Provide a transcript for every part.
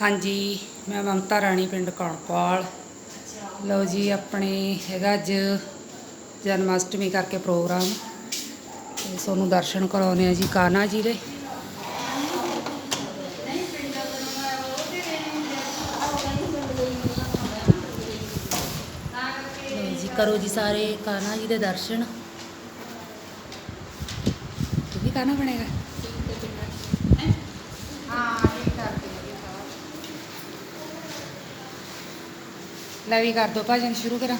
ਹਾਂਜੀ, ਮੈਂ ਮਮਤਾ ਰਾਣੀ ਪਿੰਡ ਕੌਣਪਾਲ ਲਓ ਜੀ, ਆਪਣੇ ਹੈਗਾ ਅੱਜ ਜਨਮ ਅਸ਼ਟਮੀ ਕਰਕੇ ਪ੍ਰੋਗਰਾਮ। ਤੇ ਤੁਹਾਨੂੰ ਦਰਸ਼ਨ ਕਰਾਉਣੇ ਆ ਜੀ, ਕਾਨਾ ਜੀ ਦੇ। ਜੀ, ਕਰੋ ਜੀ ਸਾਰੇ ਕਾਨਾ ਜੀ ਦੇ ਦਰਸ਼ਨ। ਤੂੰ ਵੀ ਕਾਨਾ ਬਣੇਗਾ? ਲੈ ਵੀ ਕਰ ਦੋ ਭਜਨ ਸ਼ੁਰੂ ਕਰਾਂ।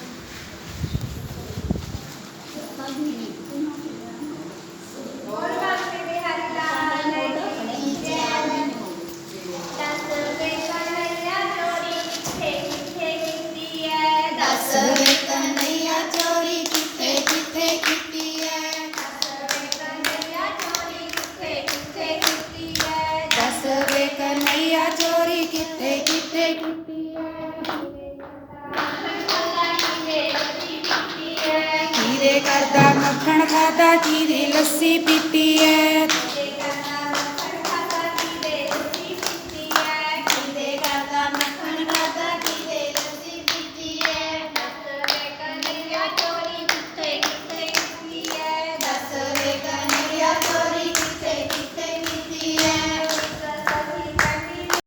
करता मक्खन खाता खीरी लस्सी पीती है।